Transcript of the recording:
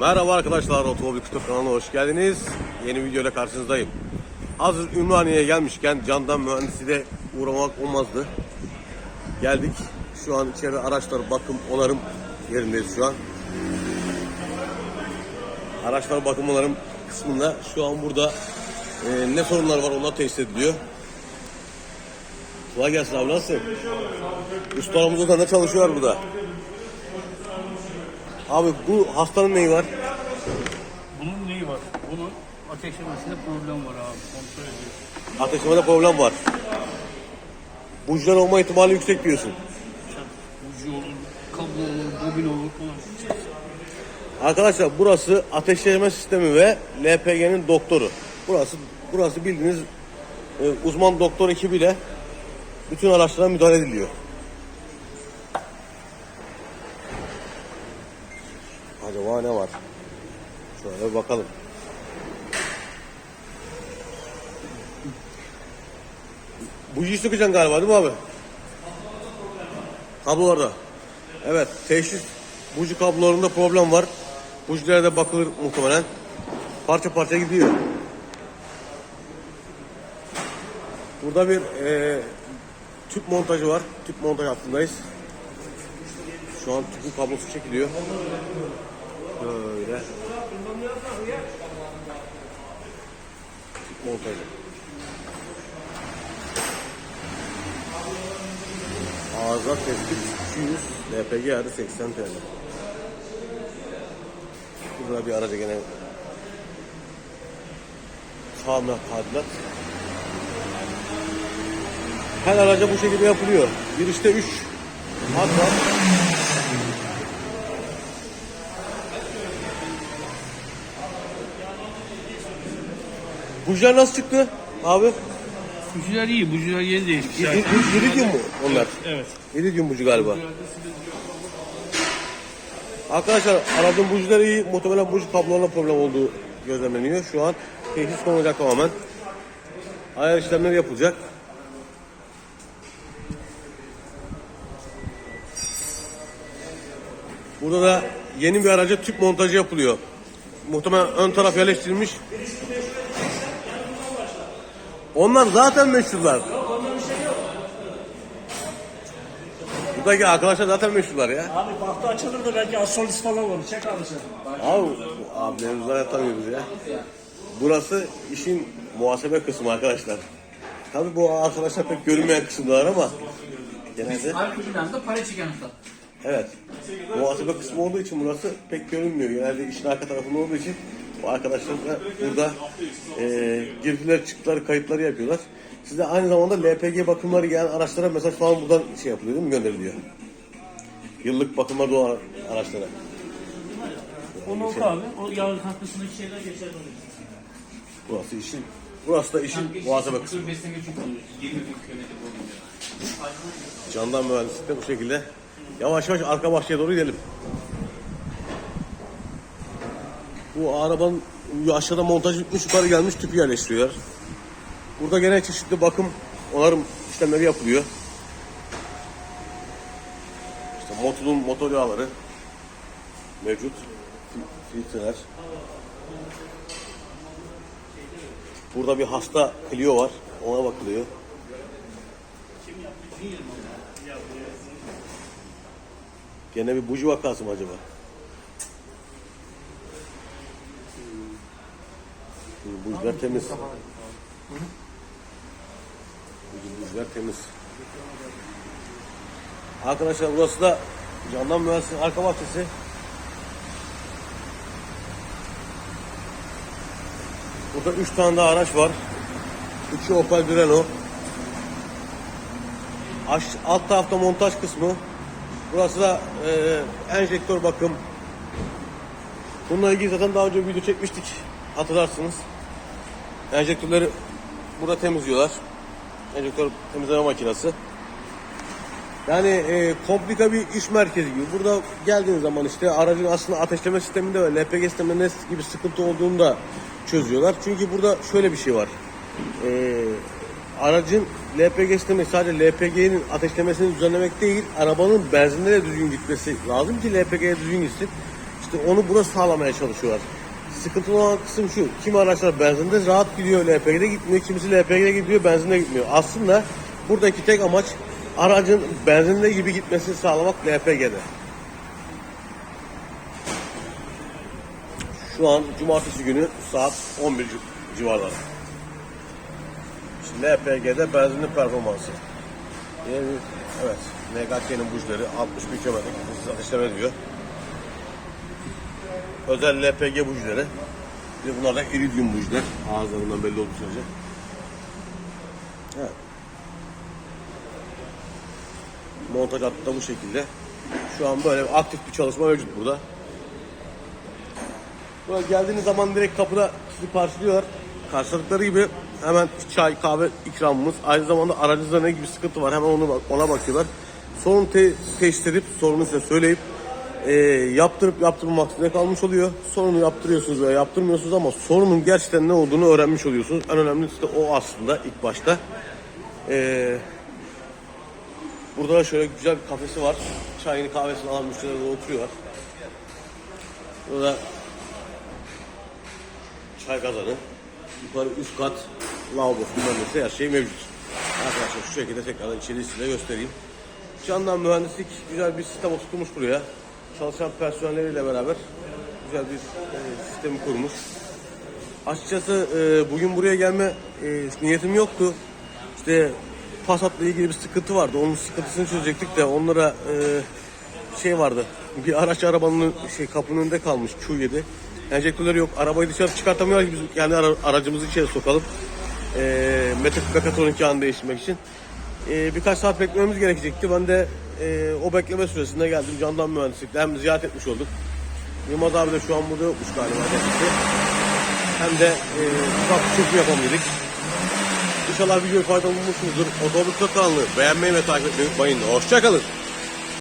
Merhaba arkadaşlar, Otomobil Kütüp kanalına hoş geldiniz. Yeni videoyla karşınızdayım. Hazır Ümraniye'ye gelmişken candan mühendisiyle uğramak olmazdı. Geldik. Şu an içeride araçlar bakım, onarım yerindeyiz şu an. Araçlar bakım, onarım kısmında şu an burada e, ne sorunlar var onlar teşhis ediliyor. Kolay gelsin abi nasılsın? Ustalarımız ne çalışıyor burada? Abi bu hastanın neyi var? Bunun neyi var? Bunun ateşlemesinde problem var abi. Kontrol ediyor. Ateşlemede problem var. Bujiler olma ihtimali yüksek diyorsun. Ucu olur, kablo olur, bobin olur falan. Arkadaşlar burası ateşleme sistemi ve LPG'nin doktoru. Burası burası bildiğiniz e, uzman doktor ekibiyle bütün araçlara müdahale ediliyor. Acaba ne var? Şöyle bakalım. Bujiyi sökeceksin galiba değil mi abi? Kablolarda. Evet, teşhis buji kablolarında problem var. Bujilere de bakılır muhtemelen. Parça parça gidiyor. Burada bir e, tüp montajı var. Tüp montaj hattındayız. Şu an tüpün kablosu çekiliyor. Böyle. Montajı. Ağza tespit 200, LPG yarı 80 TL. Burada bir araca gene tamir tadilat. Her araca bu şekilde yapılıyor. Bir işte 3 hat. Bujiler nasıl çıktı abi? Bujiler iyi, bujiler yeni değişmiş. İ- İ- İridium mu onlar? Evet. İridium buji galiba. Arkadaşlar aradığım bujiler iyi. Muhtemelen buji kablolarına problem olduğu gözlemleniyor. Şu an teşhis konulacak tamamen. Ayar işlemleri yapılacak. Burada da yeni bir araca tüp montajı yapılıyor. Muhtemelen ön taraf yerleştirilmiş. Onlar zaten meşhurlar. Buradaki arkadaşlar zaten meşhurlar ya. Abi bahtı açılır da belki asolist falan olur. Çek abi sen. Abi, abi mevzuları tanıyoruz ya. Burası işin muhasebe kısmı arkadaşlar. Tabii bu arkadaşlar pek görünmeyen kısımlar ama genelde Arka planda para çeken usta. evet. Muhasebe kısmı olduğu için burası pek görünmüyor. Genelde işin arka tarafında olduğu için bu arkadaşlar da burada e, girdiler çıktılar kayıtları yapıyorlar. Size aynı zamanda LPG bakımları gelen araçlara mesaj falan buradan şey yapılıyor değil mi? Gönderiliyor. Yıllık bakımlar doğan araçlara. Onu oku abi. O yağ kalkmasındaki şeyler geçer oraya. Burası işin, burası da işin muhasebe kısmı. Besleme çok oluyor. 20 bin kilometre oluyor. Candan mühendislik de bu şekilde. Yavaş yavaş arka bahçeye doğru gidelim. Bu arabanın aşağıda montaj bitmiş yukarı gelmiş tüpü yerleştiriyorlar. Burada gene çeşitli bakım onarım işlemleri yapılıyor. İşte motorun motor yağları mevcut. Fil- Filtreler. Burada bir hasta Clio var. Ona bakılıyor. Gene bir buji vakası mı acaba? Bu bujiler temiz. Bu bujiler temiz. Arkadaşlar burası da Candan Mühendisliğin arka bahçesi. Burada üç tane daha araç var. Üçü Opel Durango. Aş, alt tarafta montaj kısmı. Burası da e, enjektör bakım. Bununla ilgili zaten daha önce video çekmiştik. Hatırlarsınız. Enjektörleri burada temizliyorlar. Enjektör temizleme makinesi. Yani e, komplika bir iş merkezi gibi. Burada geldiğiniz zaman işte aracın aslında ateşleme sisteminde ve LPG sisteminde gibi sıkıntı olduğunu da çözüyorlar. Çünkü burada şöyle bir şey var. E, aracın LPG sistemi sadece LPG'nin ateşlemesini düzenlemek değil, arabanın benzinle de düzgün gitmesi lazım ki LPG'ye düzgün gitsin. İşte onu buna sağlamaya çalışıyorlar. Sıkıntılı olan kısım şu. Kimi araçlar benzinde rahat gidiyor LPG'de gitmiyor. Kimisi LPG'de gidiyor benzinde gitmiyor. Aslında buradaki tek amaç aracın benzinde gibi gitmesini sağlamak LPG'de. Şu an cumartesi günü saat 11 ci- civarları. Şimdi LPG'de benzinli performansı. Evet, NGK'nin bujları 61 km hızlı ateşleme diyor. Özel LPG bujları. Bir bunlar da iridium bujlar. Ağızlarından belli olduğu sürece. Evet. Montaj hattı da bu şekilde. Şu an böyle aktif bir çalışma mevcut burada. Buraya geldiğiniz zaman direkt kapıda sizi karşılıyorlar. Karşıladıkları gibi hemen çay, kahve ikramımız. Aynı zamanda aracınızda ne gibi sıkıntı var hemen onu, ona bakıyorlar. Sorun te- teşhis edip sorunu size söyleyip e, yaptırıp yaptırmamak ne kalmış oluyor. Sorunu yaptırıyorsunuz veya yaptırmıyorsunuz ama sorunun gerçekten ne olduğunu öğrenmiş oluyorsunuz. En önemlisi de o aslında ilk başta. E, burada da şöyle güzel bir kafesi var. Çayını kahvesini alan müşteriler de oturuyorlar. Burada çay kazanı, yukarı üst kat, lavabo, mühendisliği her şey mevcut. Arkadaşlar şu şekilde tekrardan içeriği size göstereyim. Candan mühendislik güzel bir sistem oturtmuş buraya. Çalışan personelleriyle beraber güzel bir e, sistemi kurmuş. Açıkçası e, bugün buraya gelme e, niyetim yoktu. İşte Passat'la ilgili bir sıkıntı vardı. Onun sıkıntısını çözecektik de onlara e, şey vardı. Bir araç arabanın şey kapının önünde kalmış Q7. Enjektörleri yok. Arabayı dışarı çıkartamıyorlar ki biz kendi ara- aracımızı içeri sokalım. E, metak- mekatronik yağını değiştirmek için. E, birkaç saat beklememiz gerekecekti. Ben de e, o bekleme süresinde geldim. Candan mühendislikle hem ziyaret etmiş olduk. Yılmaz abi de şu an burada yokmuş galiba. kendisi. Hem de e, ufak bir çekim. İnşallah video faydalı bulmuşsunuzdur. Otobüs kanalı beğenmeyi ve takip etmeyi unutmayın. Hoşçakalın.